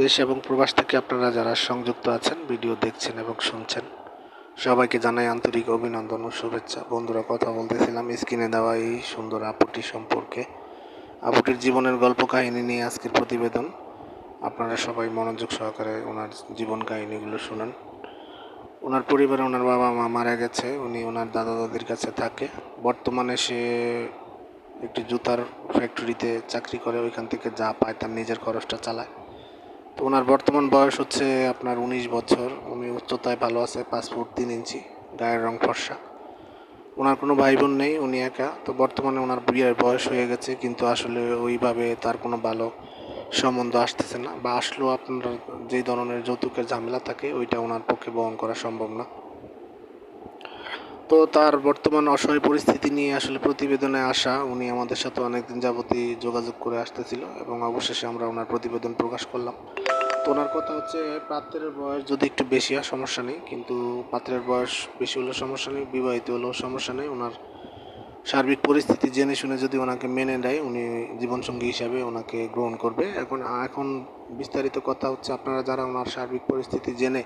দেশ এবং প্রবাস থেকে আপনারা যারা সংযুক্ত আছেন, ভিডিও দেখছেন এবং শুনছেন, সবাইকে জানাই আন্তরিক অভিনন্দন ও শুভেচ্ছা। বন্ধুরা, কথা বলতেছিলাম, স্ক্রিনে দেওয়া এই সুন্দর আপুটি সম্পর্কে। আপুটির জীবনের গল্প কাহিনী নিয়ে আজকের প্রতিবেদন। আপনারা সবাই মনোযোগ সহকারে ওনার জীবন কাহিনীগুলো শুনুন। ওনার পরিবারে ওনার বাবা মা মারা গেছে, উনি ওনার দাদা দাদির কাছে থাকে। বর্তমানে সে একটি জুতার ফ্যাক্টরিতে চাকরি করে, ওইখান থেকে যা পায় তার নিজের খরচটা চালায়। তো ওনার বর্তমান বয়স হচ্ছে আপনার উনিশ বছর। উনি উচ্চতায় ভালো আছে, পাঁচ ফুট তিন ইঞ্চি, গায়ের রং ফর্সা। ওনার কোনো ভাই বোন নেই, উনি একা। তো বর্তমানে ওনার বিয়ের বয়স হয়ে গেছে, কিন্তু আসলে ওইভাবে তার কোনো ভালো সম্বন্ধ আসতেছে না। বা আসলেও আপনার যেই ধরনের যৌতুকের ঝামেলা থাকে, ওইটা ওনার পক্ষে বহন করা সম্ভব না। তো তার বর্তমান অসহায় পরিস্থিতি নিয়ে আসলে প্রতিবেদনে আসা, উনি আমাদের সাথে অনেকদিন যাবতই যোগাযোগ করে আসতেছিল এবং অবশেষে আমরা ওনার প্রতিবেদন প্রকাশ করলাম। ওনার কথা হচ্ছে পাত্রের বয়স যদি একটু বেশি হয়, সমস্যা নেই। কিন্তু পাত্রের বয়স বেশি হলেও সমস্যা নেই, বিবাহিত হলেও সমস্যা নেই। ওনার সার্বিক পরিস্থিতি জেনে শুনে যদি ওনাকে মেনে নেয়, উনি জীবনসঙ্গী হিসাবে ওনাকে গ্রহণ করবে। এখন এখন বিস্তারিত কথা হচ্ছে, আপনারা যারা ওনার সার্বিক পরিস্থিতি জেনে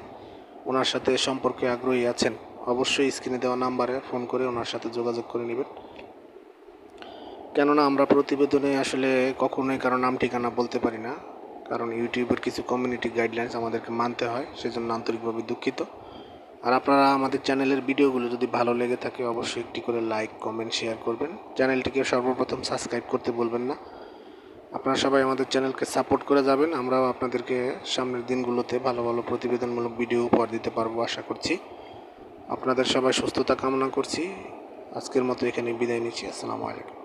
ওনার সাথে সম্পর্কে আগ্রহী আছেন, অবশ্যই স্ক্রিনে দেওয়া নাম্বারে ফোন করে ওনার সাথে যোগাযোগ করে নেবেন। কেননা আমরা প্রতিবেদনে আসলে কখনোই কারও নাম ঠিকানা বলতে পারি না। কারণ ইউটিউবের কিছু কমিউনিটি গাইডলাইন্স আমাদেরকে মানতে হয়, সেজন্য আন্তরিকভাবে দুঃখিত। আর আপনারা আমাদের চ্যানেলের ভিডিওগুলো যদি ভালো লেগে থাকে, অবশ্যই একটি করে লাইক কমেন্ট শেয়ার করবেন। চ্যানেলটিকে সর্বপ্রথম সাবস্ক্রাইব করতে বলবেন না। আপনারা সবাই আমাদের চ্যানেলকে সাপোর্ট করে যাবেন। আমরাও আপনাদেরকে সামনের দিনগুলোতে ভালো ভালো প্রতিবেদনমূলক ভিডিও উপহার দিতে পারব আশা করছি। আপনাদের সবাই সুস্থতা কামনা করছি। আজকের মতো এখানে বিদায় নিচ্ছি। আসসালামু আলাইকুম।